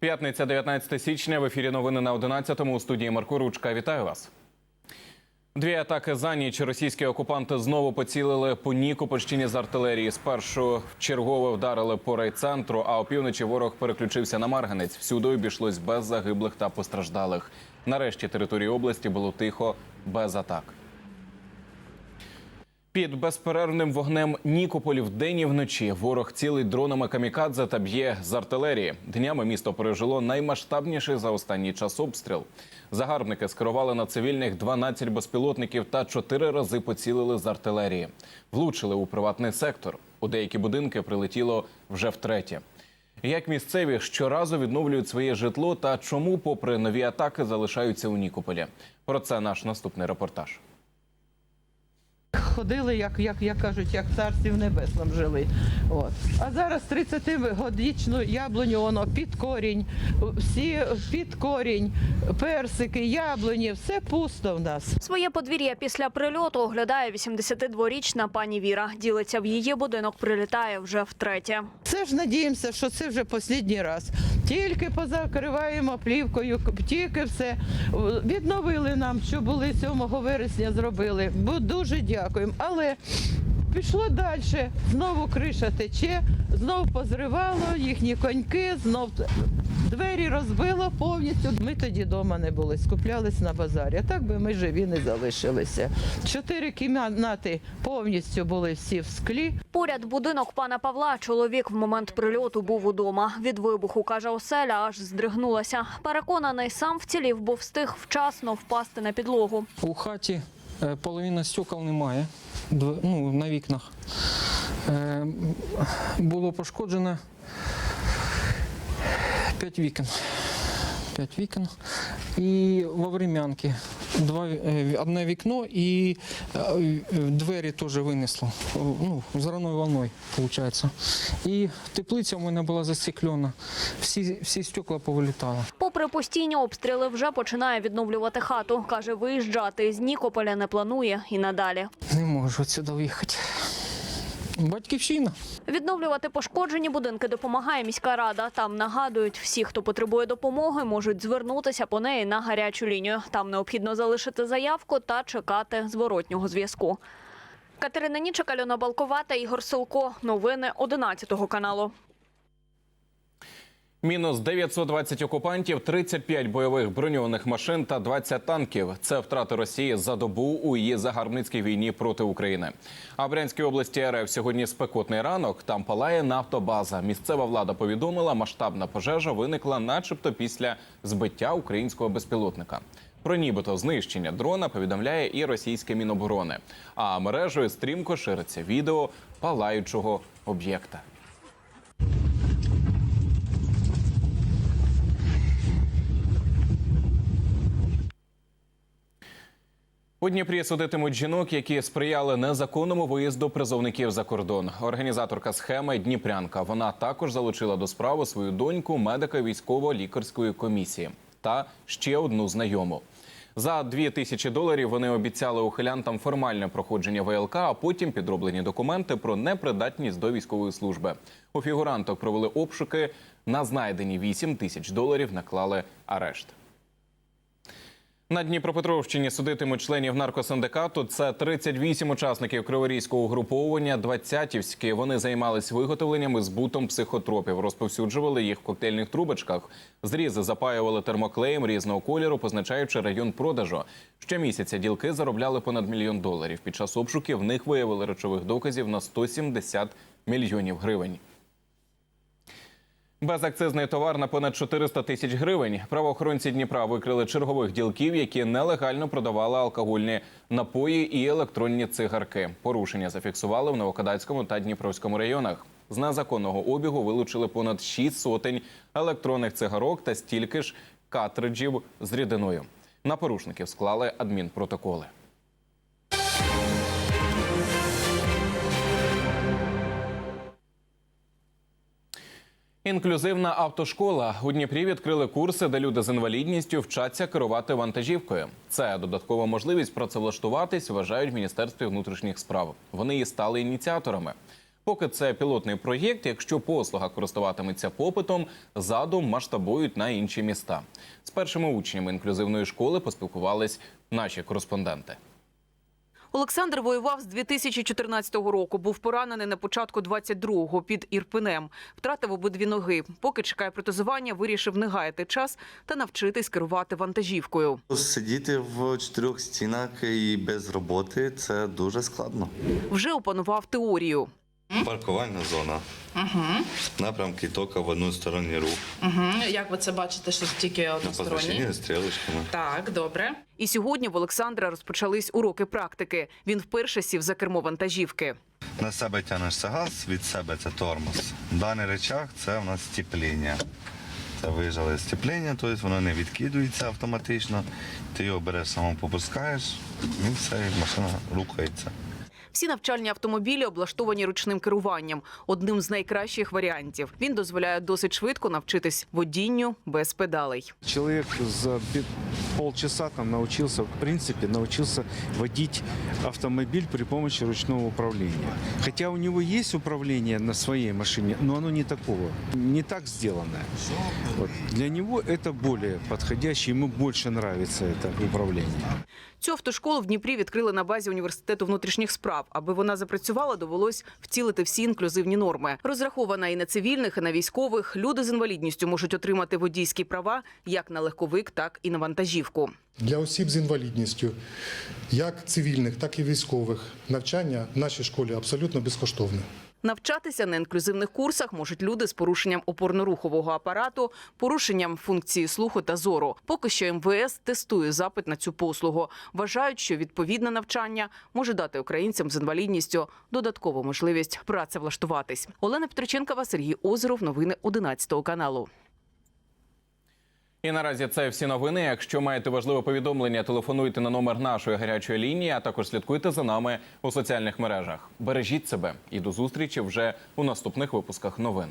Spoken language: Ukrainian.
П'ятниця, 19 січня. В ефірі новини на 11-му у студії Марко Ручка. Вітаю вас. Дві атаки за ніч російські окупанти знову поцілили по Нікопольщині з артилерії. Спершу чергово вдарили по райцентру, а опівночі ворог переключився на Марганець. Всюди обійшлось без загиблих та постраждалих. Нарешті території області було тихо, без атак. Під безперервним вогнем Нікополі вдень і вночі ворог цілить дронами камікадзе та б'є з артилерії. Днями місто пережило наймасштабніший за останній час обстріл. Загарбники скерували на цивільних 12 безпілотників та чотири рази поцілили з артилерії. Влучили у приватний сектор. У деякі будинки прилетіло вже втретє. Як місцеві щоразу відновлюють своє житло та чому, попри нові атаки, залишаються у Нікополі? Про це наш наступний репортаж. Ходили, як, як, як кажуть, як царстві в небесному жили. От. А зараз 30-годічну яблуню воно під корінь, всі під корінь, персики, яблуні, все пусто в нас. Своє подвір'я після прильоту оглядає 82-річна пані Віра. Ділиться в її будинок, прилітає вже втретє. Все ж надіємося, що це вже останній раз. Тільки позакриваємо плівкою, тільки все відновили нам, що були 7 вересня, зробили. Бо дуже дякуємо. Але пішло далі. Знову криша тече, знов позривало їхні коньки, знов двері розбило повністю. Ми тоді вдома не були, скуплялись на базарі. А так би ми живі не залишилися. Чотири кімнати повністю були всі в склі. Поряд будинок пана Павла. Чоловік в момент прильоту був удома. Від вибуху каже оселя, аж здригнулася. Переконаний, сам вцілів, бо встиг вчасно впасти на підлогу. У хаті половина стекол немає ну, на вікнах. Е, Було пошкоджено 5 вікон. 5 вікон. І во врем'янки два, е, одне вікно і е, двері теж винесло. Ну, взривною волною, виходить. І теплиця у мене була застеклена. Всі, всі стекла повилітали. Попри постійні обстріли, вже починає відновлювати хату. Каже, виїжджати з Нікополя не планує і надалі. Не можу сюди виїхати. Батьківщина. Відновлювати пошкоджені будинки допомагає міська рада. Там нагадують, всі, хто потребує допомоги, можуть звернутися по неї на гарячу лінію. Там необхідно залишити заявку та чекати зворотнього зв'язку. Катерина Нічик, Альона Балкова та Ігор Силко. Новини 11 каналу. Мінус 920 окупантів, 35 бойових броньованих машин та 20 танків. Це втрати Росії за добу у її загарбницькій війні проти України. А в Брянській області РФ сьогодні спекотний ранок. Там палає нафтобаза. Місцева влада повідомила, масштабна пожежа виникла, начебто, після збиття українського безпілотника. Про нібито знищення дрона повідомляє і російське міноборони. А мережею стрімко шириться відео палаючого об'єкта. У Дніпрі судитимуть жінок, які сприяли незаконному виїзду призовників за кордон. Організаторка схеми Дніпрянка. Вона також залучила до справи свою доньку медика військово-лікарської комісії та ще одну знайому. За дві тисячі доларів вони обіцяли ухилянтам формальне проходження ВЛК, а потім підроблені документи про непридатність до військової служби. У фігуранток провели обшуки. На знайдені 8 тисяч доларів наклали арешт. На Дніпропетровщині судитимуть членів наркосиндикату. Це 38 учасників криворізького угруповування. Двадцятівські вони займались виготовленням і збутом психотропів, розповсюджували їх в коктейльних трубочках. Зрізи запаювали термоклеєм різного кольору, позначаючи район продажу. Щомісяця ділки заробляли понад мільйон доларів. Під час обшуків в них виявили речових доказів на 170 мільйонів гривень. Безакцизний товар на понад 400 тисяч гривень. Правоохоронці Дніпра викрили чергових ділків, які нелегально продавали алкогольні напої і електронні цигарки. Порушення зафіксували в Новокадацькому та Дніпровському районах. З незаконного обігу вилучили понад 6 сотень електронних цигарок та стільки ж картриджів з рідиною. На порушників склали адмінпротоколи. Інклюзивна автошкола у Дніпрі відкрили курси, де люди з інвалідністю вчаться керувати вантажівкою. Це додаткова можливість працевлаштуватись, вважають в міністерстві внутрішніх справ. Вони і стали ініціаторами. Поки це пілотний проєкт, якщо послуга користуватиметься попитом, задум масштабують на інші міста. З першими учнями інклюзивної школи поспілкувались наші кореспонденти. Олександр воював з 2014 року. Був поранений на початку 22-го під Ірпенем. Втратив обидві ноги. Поки чекає протезування, вирішив не гаяти час та навчитись керувати вантажівкою. Сидіти в чотирьох стінах і без роботи це дуже складно. Вже опанував теорію. Паркувальна зона. Напрямки тільки в односторонній рух. Угу. Як ви це бачите, що тільки односторонні? позначенні стрілочками. Так, добре. І сьогодні в Олександра розпочались уроки практики. Він вперше сів за кермо вантажівки. На себе тягнешся газ, від себе це тормоз. Даний речах це в нас стіпління. Це вижали стіпління, тобто воно не відкидується автоматично. Ти його береш самому попускаєш, і все, і машина рухається. Всі навчальні автомобілі облаштовані ручним керуванням. Одним з найкращих варіантів. Він дозволяє досить швидко навчитись водінню без педалей. Чоловік пи- полчаса там научился, в принципе, научился водить автомобиль при помощи ручного управления. Хотя у него есть управление на своей машине, но оно не такого, не так сделанное. Вот. Для него это более подходящее, ему больше нравится это управление. Цю автошколу в Дніпрі відкрили на базі університету внутрішніх справ. Аби вона запрацювала, довелось втілити всі інклюзивні норми. Розрахована і на цивільних, і на військових. Люди з інвалідністю можуть отримати водійські права як на легковик, так і на вантажівку. Для осіб з інвалідністю, як цивільних, так і військових, навчання в нашій школі абсолютно безкоштовне. Навчатися на інклюзивних курсах можуть люди з порушенням опорно-рухового апарату, порушенням функції слуху та зору. Поки що МВС тестує запит на цю послугу. Вважають, що відповідне навчання може дати українцям з інвалідністю додаткову можливість працевлаштуватись. Олена Петриченкова, Сергій Озеров. Новини 11 каналу. І наразі це всі новини. Якщо маєте важливе повідомлення, телефонуйте на номер нашої гарячої лінії, а також слідкуйте за нами у соціальних мережах. Бережіть себе і до зустрічі вже у наступних випусках новин.